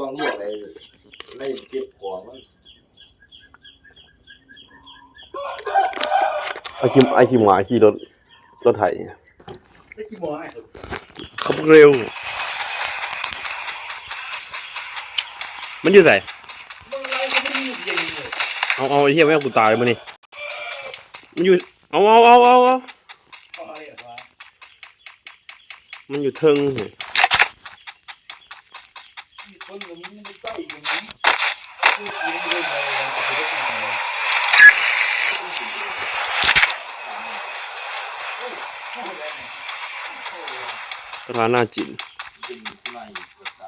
วางลวกอะไรในเก็บของมันไอคิมไอคิมหวาขี่รถรถไถได้กี่โมงไอ้ขับเร็ว มันอยู่ไม่มีเย็นเอาเอาไอ้เหี้ยไม่เอากูตายเลยมันนี่มันอยู่เอาเอาเอาเอาเอามันอยู่เทิงมีคนกับมึงไม่ใกล้กั นนี้คือกูไม่ได้ไปแล้วกูได้ไปแล้วโอ้ยโอ้ยได้ไหมโอ้ยสถานหน้าจินเป็นที่มาอีกก็ต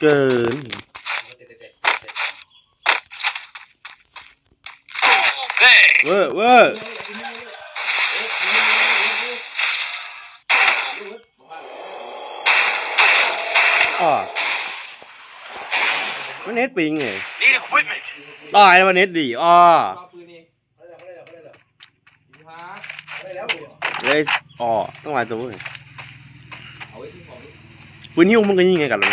เกิน เวอร์เวอร์อ่ามันเน็ตปิงไง Need equipment. ตายแล้วมันเน็ตดีอ่าปาปืนนี่อะไรอะไรอะไรอะไรยิงฮาอะไรแล้วเลยอ๋อต้องหลายตัวเว้ยเอาไว้ที่ของปืนหิ้วมันก็ยิงไงกันเลย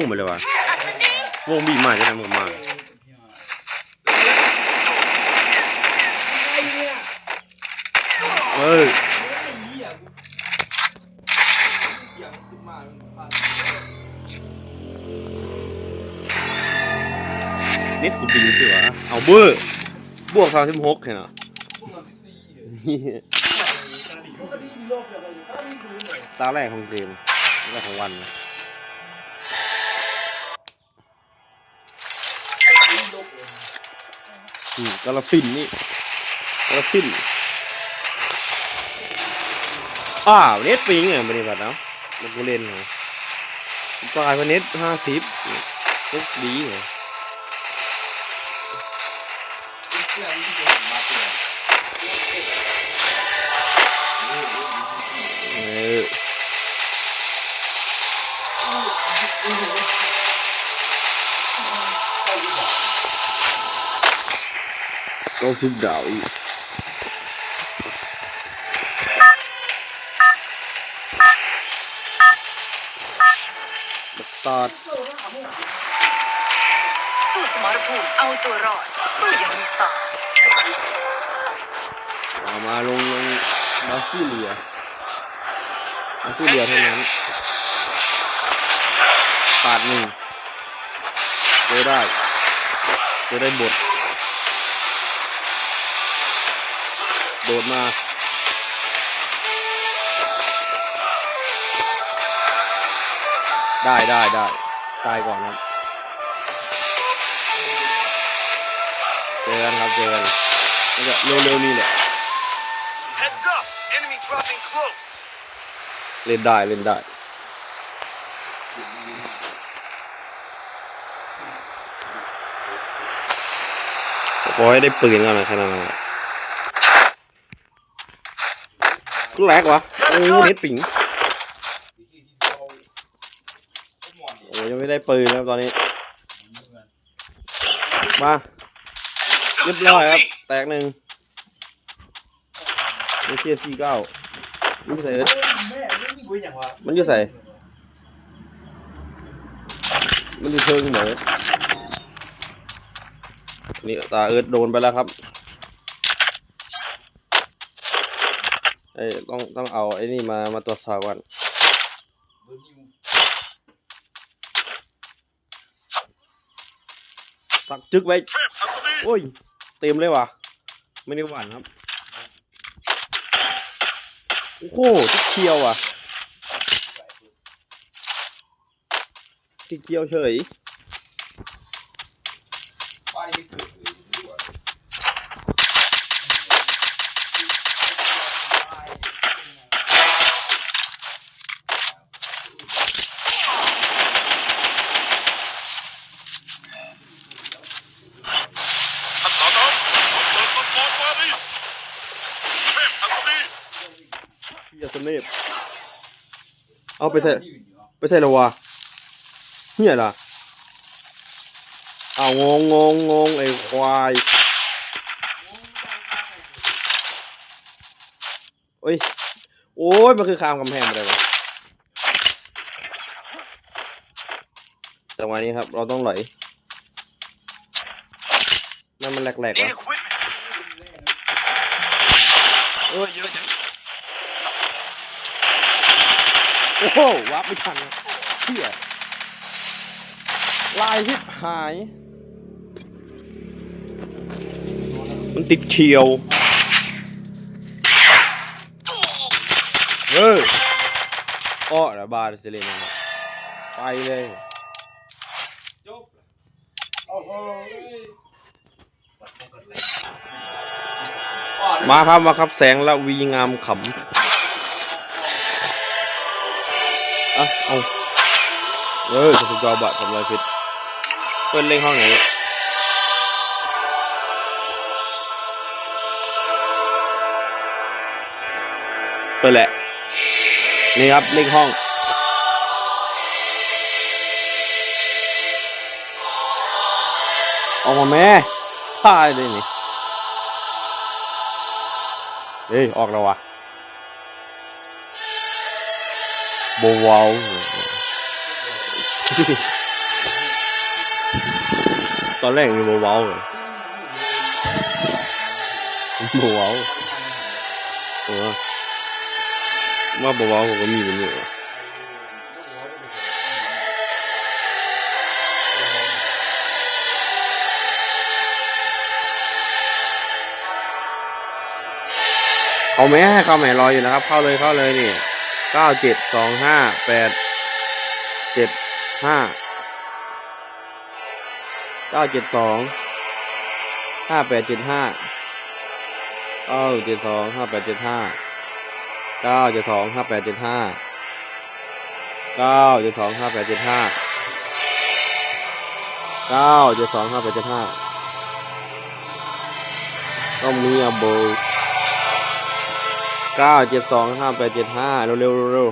งไปเลยวะวงบีบมาจะทำกับมาไอ้เนี่ยเอ้ยไอ้เหี้ยกูเสียงขึ้นมามันพันนิดกูปิงซื้อวะเอาเบอร์บวกสามสิบหกเห็นเหรอพวกมันสิบสี่เลยนี่ปกติมีโรคเกี่ยวกับอยู่ข้างนี้ดูเลยตาแรกของเกมตาแรกของวันนะ อืมกระฟินนี่กระฟินอ้าวเน็ตปิงอะบริบัติเนาะมันกูเล่นเหรอตายเพราะเน็ตห้าสิบทุกดีเหรอ ก็สิบดาวอีกตอดสู้สมรภูมิเอาตัวรอด สู้อย่างมีสไตล์เอามาลงลงบาซิเลียบาซิเลียเท่านั้นปาดหนึ่งเจอได้เจอได้บท โดดมาได้ได้ได้ตายก่อนครับเจอกันครับเจอกันนี่ก็เร็วๆนี่แหละ Heads up. Enemy dropping close. เล่นได้เล่นได้ขอให้ได้ปืนก่อนนะแค่นั้นนะกู แลกวะโอ้เน็ตปิงโอ้ยังไม่ได้ปืนนะครับตอนนี้ มาเรียบร้อยครับ แตกหนึ่งไม่เชียสี่เก้าลูกใส่เอิร์ธแม่ไม่มีบุญอย่างวะมันอยู่ใส่มันอยู่เชิงเหมือนนี่ตาเอิร์ธโดนไปแล้วครับ เอ้ยต้องต้องเอาไอ้นี่มามาตรวจสอบก่อนสักจึกไว้โอ้ย เต็มเลยว่ะ ไม่ได้หวานครับ โอ้โหที่เคียวอะที่เคียวเฉยป้ายไม่เกิดเลยด้วย ท่านหาน้ำเปิดมังกรวารีเทพอัศนี ยาสเนปเอาไปใส่ไปใส่และวะเฮียล่ะเอาวงงงงงไอ้ควายโอ้ยโอ้ยมันคือข้ามกำแพงมาเลยวะจังหวะนี้ครับเราต้องไหลมันมันแหลกๆนี่วะควิดโอ้ยเยอะจัง โอ้โหวับไม่ทันเที่ยลายทิพหาย มันติดเขียว เอออ้อระบาดเสเลนนะไปเลยจบโอ้โหมาครับมาครับแสงละวีงามขำ อะเอาเออสตุกจอบะทำลายผิดเปิดเล่งห้องไหนเปิดแหละ นี่ครับเล่งห้องออกมาแม่ท่ายเลยนี่เฮ้ยออกแล้ววะ บวาวตอนแรกมีโบวาวเลยบวาวเออว่าบวาวผมก็มีเป็นอยู่เขาไม่ให้เขาแหม่รออยู่นะครับ เข้าเลยเข้าเลยนี่ เก้าเจ็ดสองห้าแปดเจ็ดห้าเก้าเจ็ดสองห้าแปดเจ็ดห้าเก้าเจ็ดสองห้าแปดเจ็ดห้าเก้าเจ็ดสองห้าแปดเจ็ดห้าเก้าเจ็ดสองห้าแปดเจ็ดห้าเก้าเจ็ดสองห้าแปดเจ็ดห้าต้องมีอะโบ เก้าเจ็ดสองห้าแปดเจ็ดห้าเร็วเร็วเร็ว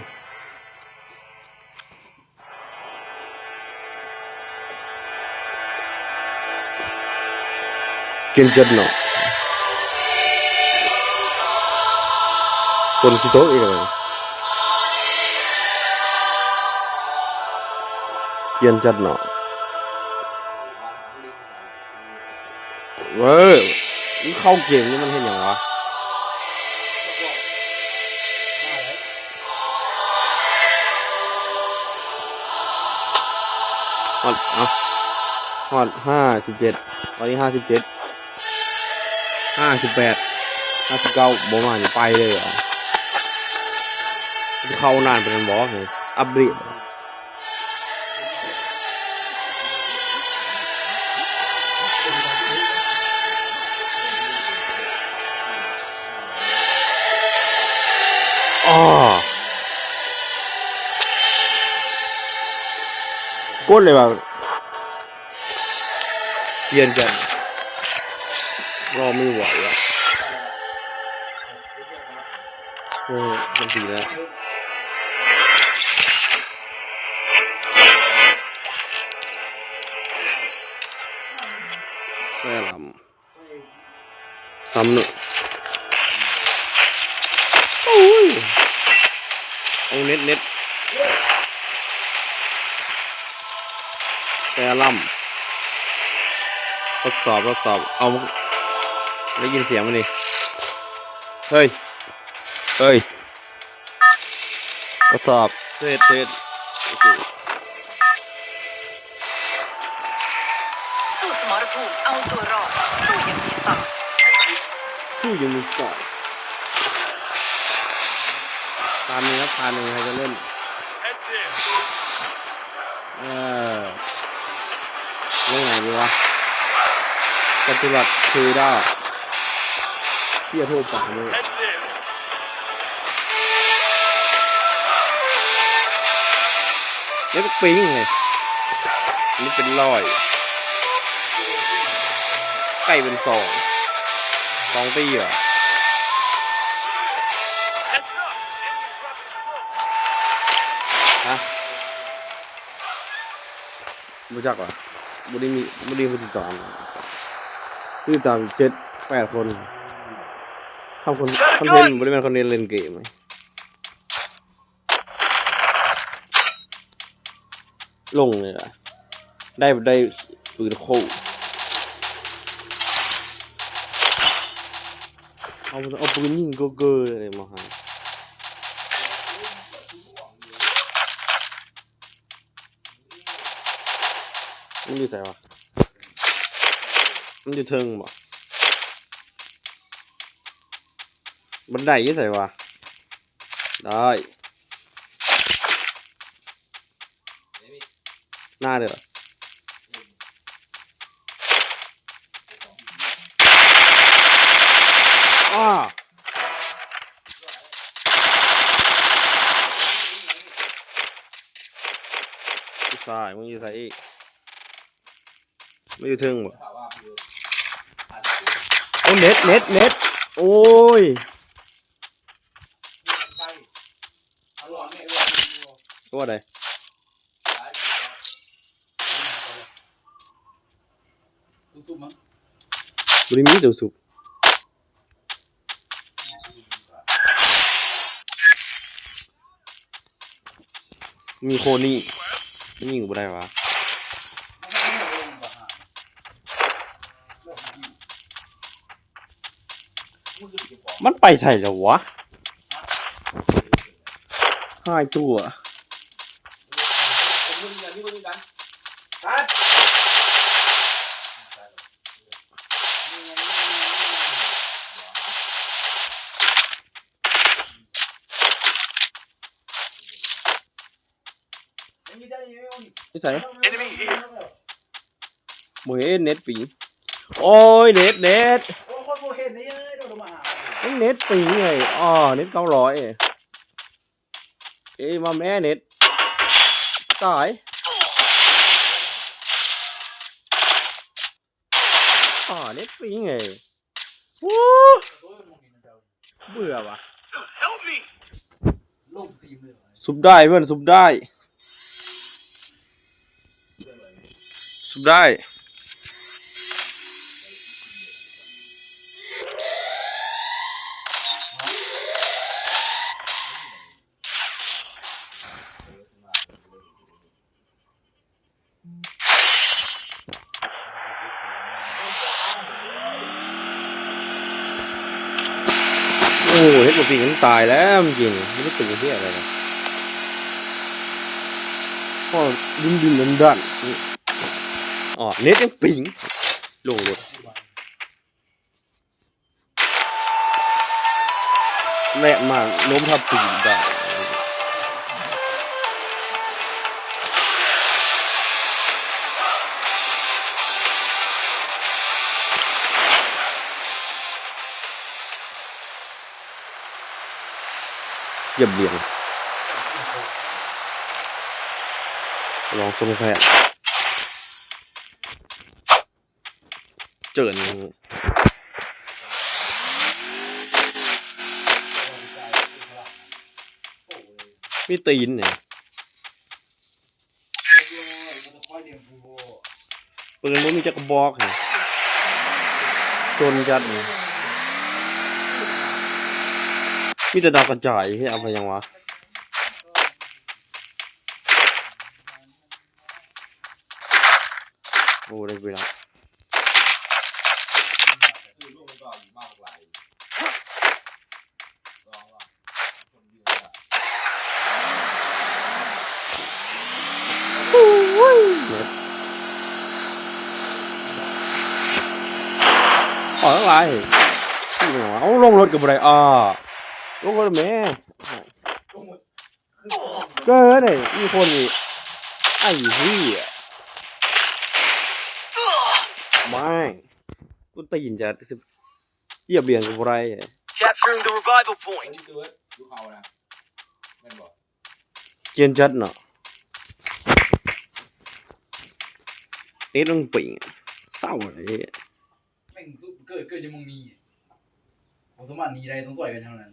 กินจัดเนาะคนคิดโตะอีกแล้วเกียนจัดเนาะเว้ยเข้าเกมนี่มันเห็นอย่างวะ อดเอาฮอดห้าสิบเจ็ดตอนนี้ห้าสิบเจ็ดห้าสิบแปดห้าสิบเก้าบอมานี่ไปเลยเหรอจะเข้านานเป็นบอสเลยอับริ ก้นเลยแบบเปลี่ยนกันรอไม่ไหวอะโอ้มันดีแล้วแซ่ลำซ้ำหนึ่งโอ้ยเอาเน็ตเน็ต แต่ล่ำทดสอบทดสอบเอาได้ยินเสียงมันดิเฮ้ย เฮ้ยทดสอบเทสเทสโอเคสู้สมรเอาตัวรอดสู้อย่างมีสไตล์สู้ยังมีสองตามนี้ครับพาหนึ่งใครจะเล่น Head there. เออ เล่ไหนดีวะจตุรัสคือได้เที่ยโทษปากเลย Head there. แล้วก็ปิ้งไงนี่เป็นรอยไก่เป็นสองสองตีเหรอ Heads up. Enemy dropping close. ฮะรู้จักวะ บุรีมีบุรีผู้ติดตามผู้ติดตามเจ็ดแปดคนทำคนคอนเทนต์บุรีเป็นคอนเทนต์เล่นเกมไหมลงเลยอะได้ได้ปืนโค้เอาเอาปืนยิงก็เกอร์เลยมาหา มันอยู่ใส่วะมันอยู่เทิงบ่บันไดอยี่ใส่วะได้หน้าเด้ออ้าผู้ชายมึงอยู่ใส่อีก ไม่อยู่เทิงบ่ถามว่าคือโอ้เน็ตเน็ตเน็ตโอ้ยใกล้อร่อยเนี่ยตัวอะไรซุ่มมั้งบริมีเดี๋ยวสุกมีโคนี่มันยิงกูบ่ได้วะ มันไปใส่แล้ววะหายตัวผมมือกันที่มือกันตัดยังมีได้ยังไม่ใส่ Enemy here. โมเห็นเน็ตปิงโอ้ยเน็ตเน็ตโอ้คนโมเห็นนี่ เน็ตปิงไงอ๋อเน็ตเก้าร้อยเอ้มาแม่เน็ตตายอ๋อเน็ตปิงไงวู้เบื่อวะซุบได้เพื่อนซุบได้ซุบได้ อ้เฮ็ดบ่ปิงมันตายแล้วจริงไม่รู้ตื่นที่อะไรนะก็ดินดินดันดันอ๋อเน็ตยังปิงลงรถแหลมาล้มทับปิงได้ เยี่ยบเบียงลองสมแพทย์เจินมีตีนเนี่ยปืนมันมีจักรบอกเนี่ยจนจัดเนี่ย มีแต่ดาวกระจายให้เอาไปยังวะโอ้ได้เวลาอลูกมันก็มากหลายลองว่าคนเดียวเน็ตออกทั้งหลายที่หนอเอาลงรถกับอะไรอ่า ลงรถแม่ลงหมดเกิดเลยมีคนอีกไอ้เหี้ยไม่กูตีนจะเหยียบเรียนกับอะไร Capturing the revival เฮ้ย point. ตัวดูเขานะแม่นบอกเกียนจัดเนาะเอ็ดต้องปิ่งเศร้าอะไรเนี่ยแม่งสุดเกิดเกิดยังมึงมีผมสามารถหนีได้ต้องสวยกันเท่านั้น